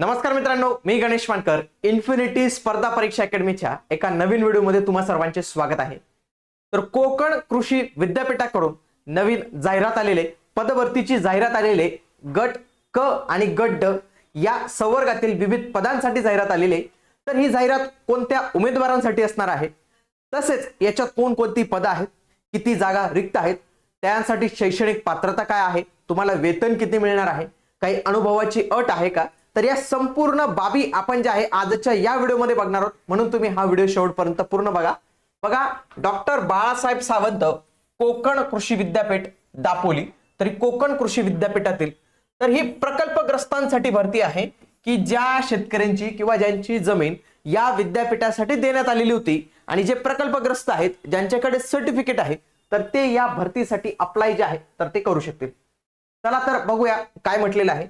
नमस्कार मित्रांनो मी गणेश मानकर इन्फिनिटी स्पर्धा परीक्षा अकॅडमीच्या एका नवीन व्हिडिओमध्ये तुम्हा सर्वांचे स्वागत आहे. तर कोकण कृषी विद्यापीठाकडून नवीन जाहिरात आलेले पदभरतीची जाहिरात आलेले गट क आणि गट ड या संवर्गातील विविध पदांसाठी जाहिरात आलेले तर ही जाहिरात कोणत्या उमेदवारांसाठी असणार आहे? तसेच याच्यात कोणकोणती पदं आहेत? किती जागा रिक्त आहेत? त्यांसाठी शैक्षणिक पात्रता काय आहे? तुम्हाला वेतन किती मिळणार आहे? काही अनुभवाची अट आहे का? तर या संपूर्ण बाबी आपण ज्या आहे आजच्या या व्हिडिओमध्ये बघणार आहोत. म्हणून तुम्ही हा व्हिडिओ शेवटपर्यंत पूर्ण बघा. बघा डॉक्टर बाळासाहेब सावंत कोकण कृषी विद्यापीठ दापोली. तरी कोकण कृषी विद्यापीठातील तर ही प्रकल्पग्रस्तांसाठी भरती आहे की ज्या शेतकऱ्यांची किंवा ज्यांची जमीन या विद्यापीठासाठी देण्यात आलेली होती आणि जे प्रकल्पग्रस्त आहेत ज्यांच्याकडे सर्टिफिकेट आहे तर ते या भरतीसाठी अप्लाय जे आहे तर ते करू शकतील. चला तर बघूया काय म्हटलेलं आहे.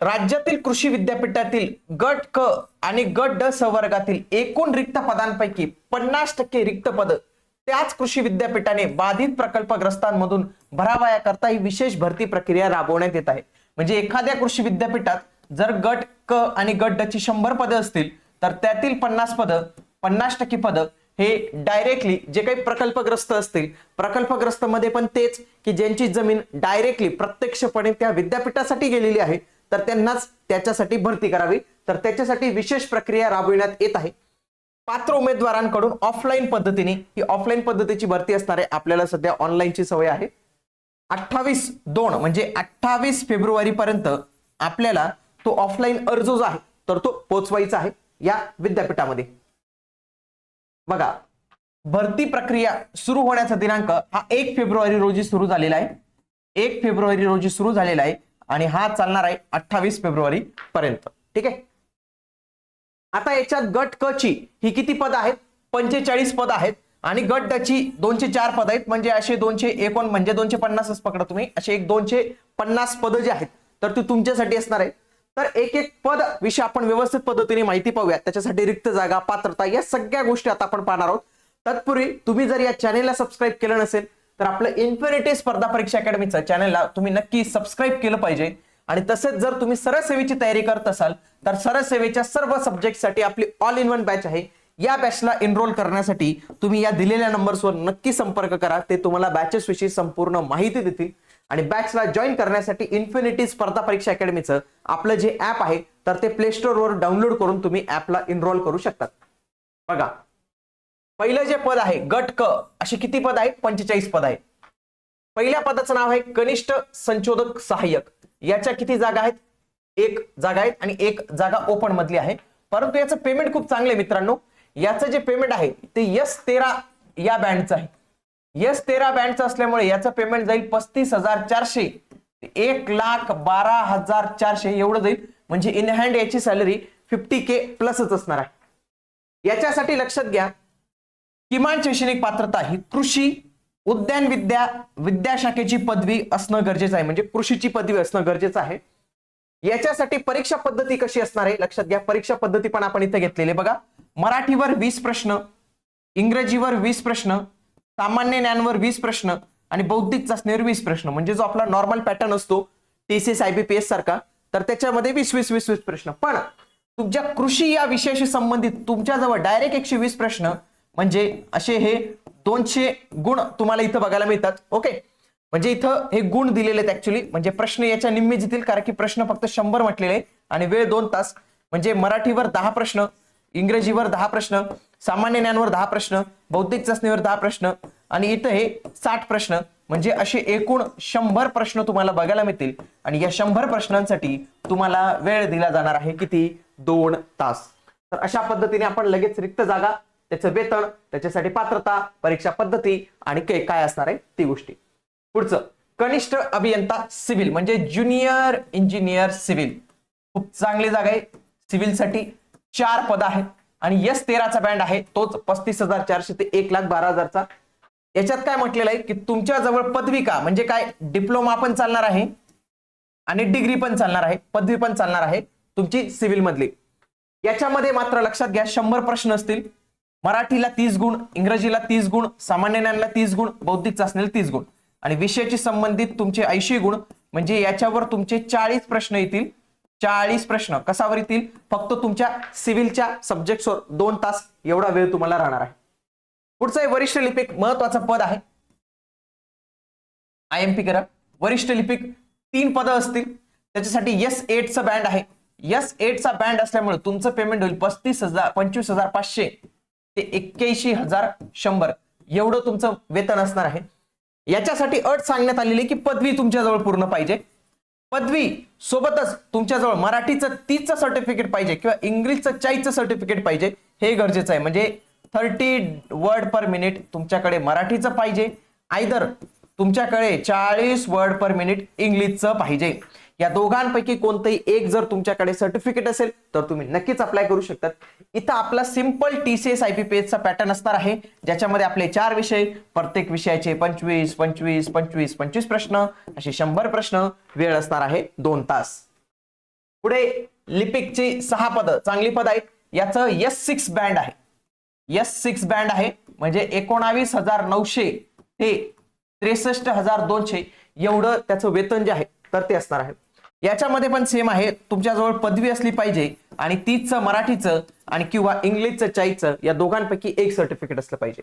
राज्यातील कृषी विद्यापीठातील गट क आणि गट ड संवर्गातील एकूण रिक्त पदांपैकी पन्नास टक्के रिक्त पद त्याच कृषी विद्यापीठाने बाधित प्रकल्पग्रस्तांमधून भरावयाकरता ही विशेष भरती प्रक्रिया राबवण्यात येत आहे. म्हणजे एखाद्या कृषी विद्यापीठात जर गट क आणि गट ड ची शंभर पदं असतील तर त्यातील पन्नास पदं पन्नास टक्के पदं हे डायरेक्टली जे काही प्रकल्पग्रस्त असतील प्रकल्पग्रस्त मध्ये पण तेच की ज्यांची जमीन डायरेक्टली प्रत्यक्षपणे त्या विद्यापीठासाठी गेलेली आहे तर त्यांनाच त्याच्यासाठी भरती करावी. तर त्याच्यासाठी विशेष प्रक्रिया राबविण्यात येत आहे. पात्र उमेदवारांकडून ऑफलाईन पद्धतीने ही ऑफलाईन पद्धतीची भरती असणार आहे आपल्याला सध्या ऑनलाईनची सवय आहे. अठ्ठावीस दोन म्हणजे अठ्ठावीस फेब्रुवारी पर्यंत आपल्याला तो ऑफलाईन अर्ज जो आहे तर तो पोचवायचा आहे या विद्यापीठामध्ये. बघा भरती प्रक्रिया सुरू होण्याचा दिनांक हा एक फेब्रुवारी रोजी सुरू झालेला आहे. एक फेब्रुवारी रोजी सुरू झालेला आहे. आणि हा चालणार आहे अठ्ठावीस फेब्रुवारी पर्यंत. ठीक आहे? आता याच्यात गट क ची ही किती पद आहेत? पंचेचाळीस पद आहेत. आणि गट ड ची दोनशे चार पद आहेत. म्हणजे असे दोनशे एकोण म्हणजे दोनशे पन्नासच पकडा तुम्ही. असे एक दोनशे पन्नास पद जे आहेत तर ते तुमच्यासाठी असणार आहे तर एक एक पद विषय आपण व्यवस्थित पद्धतीने माहिती पाहूया त्याच्यासाठी रिक्त जागा पात्रता या सगळ्या गोष्टी आता आपण पाहणार आहोत. तत्पूर्वी तुम्ही जर या चॅनेलला सबस्क्राईब केलं नसेल तर आपलं इन्फिनिटी स्पर्धा परीक्षा अकॅडमीचं चॅनलला तुम्ही नक्की सबस्क्राईब केलं पाहिजे. आणि तसेच जर तुम्ही सरळ सेवेची तयारी करत असाल तर सरळ सेवेच्या सर्व सब्जेक्टसाठी आपली ऑल इन वन बॅच आहे. या बॅचला एनरोल करण्यासाठी तुम्ही या दिलेल्या नंबर्सवर नक्की संपर्क करा. ते तुम्हाला बॅचेस विषयी संपूर्ण माहिती देतील. आणि बॅचला जॉईन करण्यासाठी इन्फिनिटी स्पर्धा परीक्षा अकॅडमीचं आपलं जे ऍप आहे तर ते प्ले वर डाउनलोड करून तुम्ही ऍपला एनरोल करू शकतात. बघा पहिलं जे पद आहे गट क अशी किती पद आहेत? पंचेचाळीस पद आहेत. पहिल्या पदाचं नाव आहे कनिष्ठ संशोधक सहाय्यक. याच्या किती जागा आहेत? एक जागा आहेत आणि एक जागा ओपन मधली आहे. परंतु याचं पेमेंट खूप चांगलं आहे मित्रांनो. याचं जे पेमेंट आहे ते यस तेरा या बँडचं आहे. यस तेरा बँडचं असल्यामुळे याचं पेमेंट जाईल पस्तीस हजार चारशे. एक लाख बारा हजार चारशे एवढं जाईल. म्हणजे इन हँड याची सॅलरी फिफ्टी के प्लसच असणार आहे. याच्यासाठी लक्षात घ्या किमान शैक्षणिक पात्रता ही कृषी उद्यान विद्या विद्याशाखेची पदवी असणं गरजेचं आहे. म्हणजे कृषीची पदवी असणं गरजेचं आहे. याच्यासाठी परीक्षा पद्धती कशी असणार आहे? लक्षात घ्या परीक्षा पद्धती पण आपण इथे घेतलेली बघा मराठीवर वीस प्रश्न इंग्रजीवर वीस प्रश्न सामान्य ज्ञानवर वीस प्रश्न आणि बौद्धिक चाचणीवर वीस प्रश्न. म्हणजे जो आपला नॉर्मल पॅटर्न असतो टीसीएस आयबीपीएस सारखा तर त्याच्यामध्ये वीस वीस वीस वीस प्रश्न. पण तुमच्या कृषी या विषयाशी संबंधित तुमच्याजवळ डायरेक्ट एकशे वीस प्रश्न म्हणजे असे हे दोनशे गुण तुम्हाला इथं बघायला मिळतात. ओके म्हणजे इथं हे गुण दिलेले आहेत ऍक्च्युली म्हणजे प्रश्न याच्या निम्मे जितील कारण की प्रश्न फक्त शंभर म्हटलेले आणि वेळ दोन तास. म्हणजे मराठीवर दहा प्रश्न इंग्रजीवर दहा प्रश्न सामान्य ज्ञानवर दहा प्रश्न बौद्धिक चाचणीवर दहा प्रश्न आणि इथं हे साठ प्रश्न. म्हणजे असे एकूण शंभर प्रश्न तुम्हाला बघायला मिळतील. आणि या शंभर प्रश्नांसाठी तुम्हाला वेळ दिला जाणार आहे किती? दोन तास. तर अशा पद्धतीने आपण लगेच रिक्त जागा त्याचं वेतन त्याच्यासाठी पात्रता परीक्षा पद्धती आणि काय असणार आहे ती गोष्टी. पुढचं कनिष्ठ अभियंता सिव्हिल म्हणजे ज्युनियर इंजिनियर सिव्हिल. खूप चांगली जागा आहे. सिव्हिलसाठी चार पद आहेत. आणि यस तेराचा बँड आहे. तोच पस्तीस हजार चारशे ते एक लाख बारा हजारचा. याच्यात काय म्हटलेलं आहे की तुमच्या जवळ पदविका म्हणजे काय डिप्लोमा पण चालणार आहे आणि डिग्री पण चालणार आहे. पदवी पण चालणार आहे तुमची सिव्हिल मधली याच्यामध्ये मात्र लक्षात घ्या शंभर प्रश्न असतील. मराठीला तीस गुण इंग्रजीला तीस गुण सामान्य ज्ञानला तीस गुण बौद्धिक चाचणीला तीस गुण. आणि विषयाशी संबंधित तुमचे ऐंशी गुण म्हणजे याच्यावर तुमचे चाळीस प्रश्न येतील. चाळीस प्रश्न कसावर येतील? फक्त तुमच्या सिव्हिलच्या सब्जेक्टवर दोन तास एवढा वेळ तुम्हाला राहणार आहे. पुढचं आहे वरिष्ठ लिपिक महत्वाचं पद आहे. आय एम पी करा. वरिष्ठ लिपिक तीन पदं असतील. त्याच्यासाठी एस एटचा बँड आहे. एस एटचा बँड असल्यामुळे तुमचं पेमेंट होईल पस्तीस हजार पंचवीस हजार पाचशे. ते एक्क्याऐंशी हजार शंभर एवढं तुमचं वेतन असणार आहे. याच्यासाठी अट सांगण्यात आलेली आहे की पदवी तुमच्याजवळ पूर्ण पाहिजे. पदवी सोबतच तुमच्याजवळ मराठीचं तीच सर्टिफिकेट पाहिजे किंवा इंग्लिशचं चाळीसचं सर्टिफिकेट पाहिजे हे गरजेचं आहे. म्हणजे थर्टी वर्ड पर मिनिट तुमच्याकडे मराठीचं पाहिजे. आयदर तुमच्याकडे चाळीस वर्ड पर मिनिट इंग्लिशचं पाहिजे. या दोघांपैकी कोणतंही एक जर तुमच्याकडे सर्टिफिकेट असेल तर तुम्ही नक्कीच अप्लाय करू शकतात. इथं आपला सिंपल टीसीएस सी चा पॅटर्न असणार आहे ज्याच्यामध्ये आपले चार विषय प्रत्येक विषयाचे पंचवीस पंचवीस पंचवीस पंचवीस प्रश्न असे शंभर प्रश्न वेळ असणार आहे दोन तास. पुढे लिपिकची सहा पद चांगली पद आहेत. याचं यस सिक्स बँड आहे. यस सिक्स बँड आहे म्हणजे एकोणावीस हजार नऊशे ते त्रेसष्ट हजार दोनशे एवढं त्याचं वेतन जे आहे तर ते असणार आहे. याच्यामध्ये पण सेम आहे. तुमच्याजवळ पदवी असली पाहिजे आणि तीच मराठीचं आणि किंवा इंग्लिशचं चाईचं या दोघांपैकी एक सर्टिफिकेट असलं पाहिजे.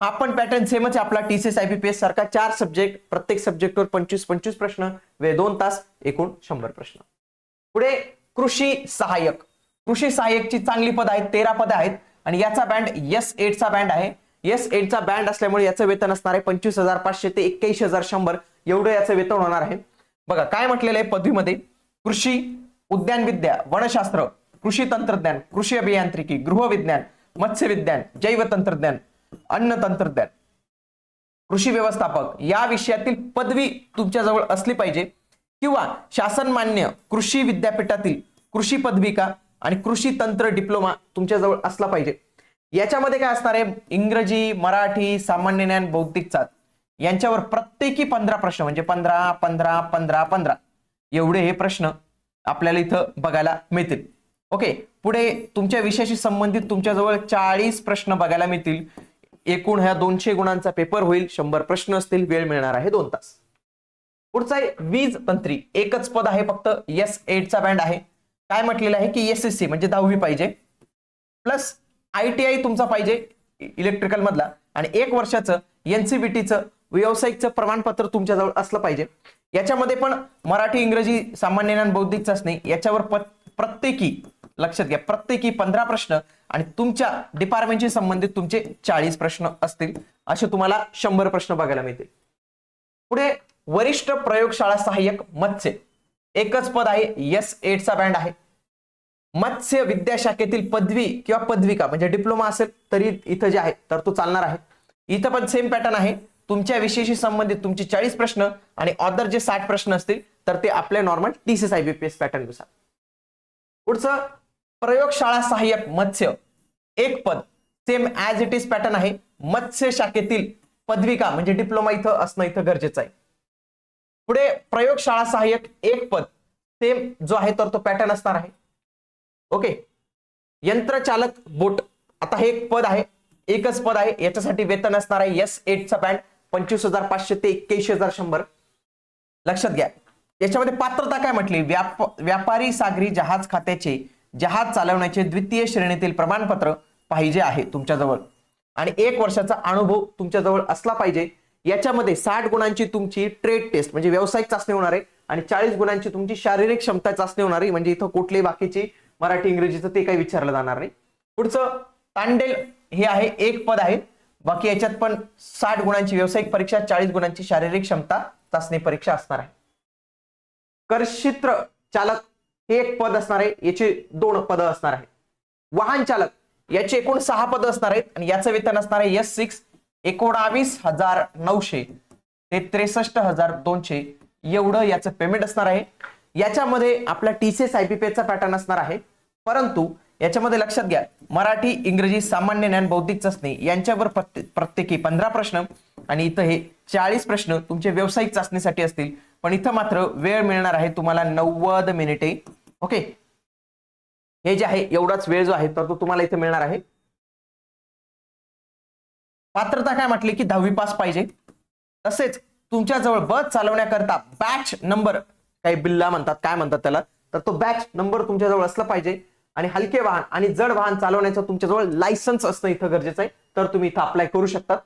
आपण पॅटर्न सेमच आहे. आपला टीसीएस आयपीपीएस सारखा चार सब्जेक्ट प्रत्येक सब्जेक्टवर पंचवीस पंचवीस प्रश्न वे दोन तास एकूण शंभर प्रश्न. पुढे कृषी सहाय्यक. कृषी सहाय्यकची चांगली पद आहेत तेरा पद आहेत आणि याचा बँड एस एटचा बँड आहे. एस एटचा बँड असल्यामुळे याचं वेतन असणार आहे पंचवीस हजार पाचशे ते एक्क्याऐंशी हजार शंभर. एवढं याचं वेतन होणार आहे. बघा काय म्हटलेलं आहे पदवीमध्ये? कृषी उद्यानविद्या वनशास्त्र कृषी तंत्रज्ञान कृषी अभियांत्रिकी गृहविज्ञान मत्स्यविज्ञान जैव तंत्रज्ञान अन्न तंत्रज्ञान. कृषी व्यवस्थापक या विषयातील पदवी तुमच्याजवळ असली पाहिजे. किंवा शासन मान्य कृषी विद्यापीठातील कृषी पदविका आणि कृषी तंत्र डिप्लोमा तुमच्याजवळ असला पाहिजे. याच्यामध्ये काय असणार आहे? इंग्रजी मराठी सामान्य ज्ञान बौद्धिक चाल यांच्यावर प्रत्येकी पंधरा प्रश्न म्हणजे पंधरा पंधरा पंधरा पंधरा. एवढे हे प्रश्न आपल्याला इथं बघायला मिळतील. ओके पुढे तुमच्या विषयाशी संबंधित तुमच्याजवळ चाळीस प्रश्न बघायला मिळतील. एकूण ह्या दोनशे गुणांचा पेपर होईल शंभर प्रश्न असतील वेळ मिळणार आहे दोन तास. पुढचा आहे वीज तंत्री एकच पद आहे फक्त एस एटचा बँड आहे. काय म्हटलेलं आहे की एस एस सी म्हणजे दहावी पाहिजे. प्लस आय टी आय तुमचा पाहिजे इलेक्ट्रिकल मधला. आणि एक वर्षाचं एनसीबीटीचं व्यावसायिकचं प्रमाणपत्र तुमच्याजवळ असलं पाहिजे. याच्यामध्ये पण मराठी इंग्रजी सामान्य ज्ञान बौद्धिक चाचणी याच्यावर प्रत्येकी लक्षात घ्या प्रत्येकी पंधरा प्रश्न आणि तुमच्या डिपार्टमेंटशी संबंधित तुमचे चाळीस प्रश्न असतील. असे तुम्हाला शंभर प्रश्न बघायला मिळतील. पुढे वरिष्ठ प्रयोगशाळा सहाय्यक मत्स्य. एकच पद आहे एस एटचा बँड आहे. मत्स्य विद्याशाखेतील पदवी किंवा पदविका म्हणजे डिप्लोमा असेल तरी इथं जे आहे तर तो चालणार आहे. इथं पण सेम पॅटर्न आहे. तुमच्या विषयाशी संबंधित तुमचे चाळीस प्रश्न आणि ऑदर जे साठ प्रश्न असतील तर ते आपले नॉर्मल टीसीएस आयबीपीएस पॅटर्ननुसार पुढचं प्रयोगशाळा सहाय्यक मत्स्य. एक पद. Same as it is pattern आहे. मत्स्य शाखेतील पदविका म्हणजे डिप्लोमा इथं असणं इथं गरजेचं आहे. पुढे प्रयोगशाळा सहाय्यक एक पद. सेम जो आहे तर तो पॅटर्न असणार आहे. ओके यंत्रचालक बोट. आता हे एक पद आहे. एकच पद आहे. याच्यासाठी वेतन असणार आहे. एस एटचा बँड पंचवीस हजार पाचशे ते एक्क्याऐंशी हजार शंभर. लक्षात घ्या. याच्यामध्ये पात्रता काय म्हटली? व्याप व्यापारी सागरी जहाज खात्याचे जहाज चालवण्याचे द्वितीय श्रेणीतील प्रमाणपत्र पाहिजे आहे तुमच्याजवळ. आणि एक वर्षाचा अनुभव तुमच्याजवळ असला पाहिजे. याच्यामध्ये साठ गुणांची तुमची ट्रेड टेस्ट म्हणजे व्यावसायिक चाचणी होणार आहे आणि चाळीस गुणांची तुमची शारीरिक क्षमता चाचणी होणार आहे म्हणजे इथं कुठले बाकीची मराठी इंग्रजीचं ते काही विचारलं जाणार नाही. पुढचं तांडेल हे आहे एक पद आहे. बाकी याच्यात पण साठ गुणांची व्यावसायिक परीक्षा चाळीस गुणांची शारीरिक क्षमता चाचणी परीक्षा असणार आहे. कर्षित्र चालक हे एक पद असणार आहे याचे दोन पद असणार आहे. वाहन चालक याचे एकूण सहा पद असणार आहेत आणि याचं वेतन असणार आहे एस सिक्स एकोणावीस हजार नऊशे ते त्रेसष्ट हजार दोनशे. एवढं याचं पेमेंट असणार आहे. याच्यामध्ये आपला टीसीएस आयपीपीएचा पॅटर्न असणार आहे. परंतु याच्यामध्ये लक्षात घ्या. मराठी इंग्रजी सामान्य ज्ञान बौद्धिक चाचणी यांच्यावर प्रत्येकी पंधरा प्रश्न आणि इथं हे चाळीस प्रश्न तुमचे व्यावसायिक चाचणीसाठी असतील. पण इथं मात्र वेळ मिळणार आहे तुम्हाला नव्वद मिनिटे. ओके? हे जे आहे एवढाच वेळ जो आहे तर तो तुम्हाला इथे मिळणार आहे. पात्रता काय म्हटली की दहावी पास पाहिजे. तसेच तुमच्याजवळ बस चालवण्याकरता बॅच नंबर काही बिल्ला म्हणतात काय म्हणतात त्याला तर तो बॅच नंबर तुमच्याजवळ असला पाहिजे. आणि हलके वाहन आणि जड वाहन चालवण्याचं तुमच्याजवळ लायसन्स असणं इथं गरजेचं आहे. तर तुम्ही इथं अप्लाय करू शकतात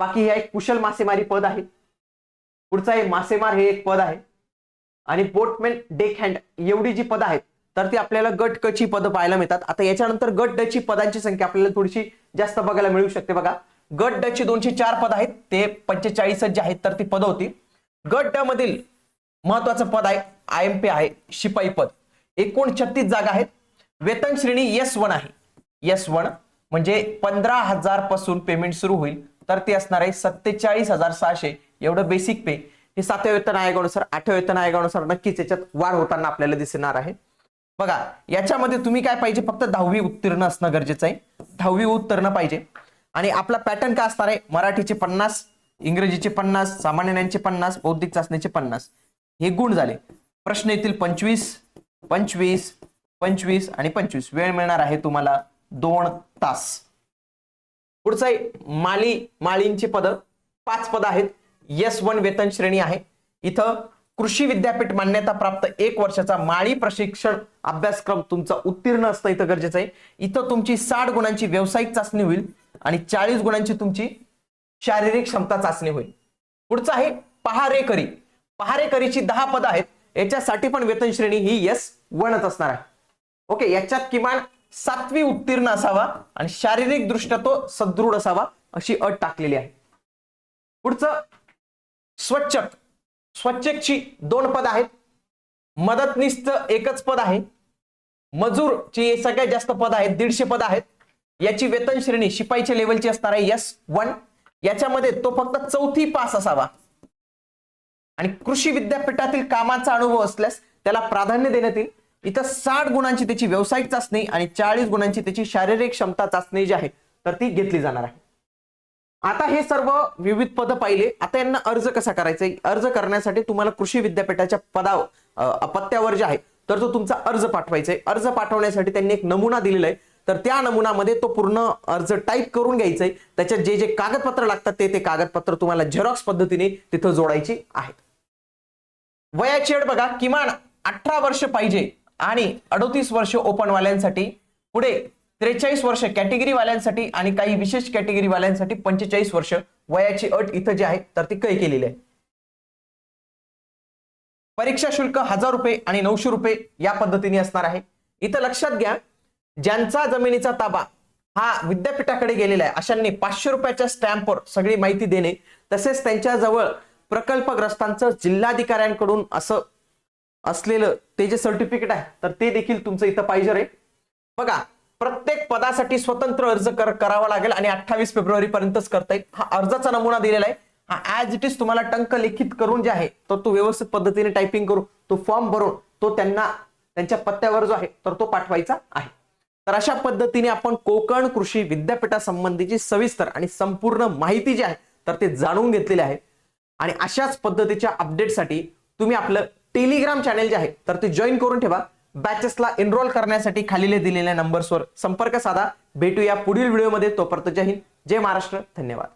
बाकी हे एक कुशल मासेमारी पद आहे. पुढचं आहे मासेमार हे एक पद आहे. आणि बोटमेन डेक हँड एवढी जी पदं आहेत तर ती आपल्याला गट क ची पदं पाहायला मिळतात. आता याच्यानंतर गट ड ची पदांची संख्या आपल्याला थोडीशी जास्त बघायला मिळू शकते बघा. गट ड ची दोनशे चार पद आहेत ते पंचेचाळीसच जे आहेत तर ती पदं होती. गट ड मधील महत्वाचं पद आहे आय एम पी आहे शिपाई पद. एकूण छत्तीस जागा आहेत वेतन श्रेणी एस वन आहे. एस वन म्हणजे पंधरा हजारपासून पेमेंट सुरू होईल. तर ते असणार आहे सत्तेचाळीस हजार सहाशे. एवढं बेसिक पे हे सातव्या वेतन आयोगानुसार आठव्या वेतन आयोगानुसार नक्कीच याच्यात वाढ होताना आपल्याला दिसणार आहे. बघा याच्यामध्ये तुम्ही काय पाहिजे? फक्त दहावी उत्तीर्ण असणं गरजेचं आहे. दहावी उत्तीर्ण पाहिजे. आणि आपला पॅटर्न काय असणार आहे? मराठीचे पन्नास इंग्रजीचे पन्नास सामान्य ज्ञानचे पन्नास बौद्धिक चाचणीचे पन्नास. हे गुण झाले. प्रश्न येतील पंचवीस पंचवीस पंचवीस आणि पंचवीस. वेळ मिळणार आहे तुम्हाला दोन तास. पुढचं आहे माली माळींची पद. पाच पद आहेत. यस वन वेतन श्रेणी आहे. इथं कृषी विद्यापीठ मान्यता प्राप्त एक वर्षाचा माळी प्रशिक्षण अभ्यासक्रम तुमचा उत्तीर्ण असतं इथं गरजेचं आहे. इथं तुमची साठ गुणांची व्यावसायिक चाचणी होईल आणि चाळीस गुणांची तुमची शारीरिक क्षमता चाचणी होईल. पुढचं आहे पहारेकरी. पहारेकरीची दहा पद आहेत. याच्यासाठी पण वेतन श्रेणी ही यस वनच असणार आहे. ओके याच्यात किमान सातवी उत्तीर्ण असावा आणि शारीरिक दृष्ट्या तो सदृढ असावा अशी अट टाकलेली आहे. पुढचं स्वच्छक स्वच्छकची दोन पद आहेत. मदतनीसचं एकच पद आहे. मजूरची सगळ्यात जास्त पद आहेत दीडशे पद आहेत. याची वेतन श्रेणी शिपाईच्या लेवलची असणार आहे यस वन याच्यामध्ये तो फक्त चौथी पास असावा. आणि कृषी विद्यापीठातील कामाचा अनुभव असल्यास त्याला प्राधान्य देण्यात येईल. इथं साठ गुणांची त्याची व्यावसायिक चाचणी आणि चाळीस गुणांची त्याची शारीरिक क्षमता चाचणी जी आहे तर ती घेतली जाणार आहे. आता हे सर्व विविध पद पाहिले. आता यांना अर्ज कसा करायचा? अर्ज करण्यासाठी तुम्हाला कृषी विद्यापीठाच्या पदावर पत्त्यावर जे आहे तर तो तुमचा अर्ज पाठवायचा आहे. अर्ज पाठवण्यासाठी त्यांनी एक नमुना दिलेला आहे. तर त्या नमुनामध्ये तो पूर्ण अर्ज टाईप करून घ्यायचा आहे. त्याच्यात जे जे कागदपत्र लागतात ते ते कागदपत्र तुम्हाला झेरॉक्स पद्धतीने तिथं जोडायची आहेत. वयाची अट बघा किमान अठरा वर्ष पाहिजे. आणि अडोतीस वर्ष ओपन वाल्यांसाठी पुढे त्रेचाळीस वर्ष कॅटेगरी वाल्यांसाठी आणि काही विशेष कॅटेगरी वाल्यांसाठी पंचेचाळीस वर्ष वयाची अट इथं जी आहे तर ती कै केलेली आहे. परीक्षा शुल्क हजार रुपये आणि नऊशे रुपये या पद्धतीने असणार आहे. इथं लक्षात घ्या ज्यांचा जमिनीचा ताबा हा विद्यापीठाकडे गेलेला आहे अशांनी पाचशे रुपयाच्या स्टॅम्पवर सगळी माहिती देणे तसेच त्यांच्याजवळ प्रकल्पग्रस्तांचं जिल्हाधिकाऱ्यांकडून असं असलेलं ते जे सर्टिफिकेट आहे तर ते देखील तुमचं इथं पाहिजे रे. बघा प्रत्येक पदासाठी स्वतंत्र अर्ज कर करावा लागेल आणि अठ्ठावीस फेब्रुवारी पर्यंतच करता येईल. हा अर्जाचा नमुना दिलेला आहे. हा ऍज इट इज तुम्हाला टंक लिखित करून जे आहे तर तो व्यवस्थित पद्धतीने टायपिंग करून तो फॉर्म भरून तो त्यांना त्यांच्या पत्त्यावर जो आहे तर तो पाठवायचा आहे. तर अशा पद्धतीने आपण कोकण कृषी विद्यापीठासंबंधीची सविस्तर आणि संपूर्ण माहिती जी आहे तर ते जाणून घेतलेली आहे. आणि अशाच पद्धतीच्या अपडेटसाठी तुम्ही आपलं टेलिग्राम चॅनेल जे आहे तर ते जॉईन करून ठेवा. बॅचेसला एनरोल करण्यासाठी खालीले दिलेल्या नंबर्सवर संपर्क साधा. भेटूया पुढील व्हिडिओमध्ये तोपर्यंत जय हिंद. जय महाराष्ट्र. धन्यवाद.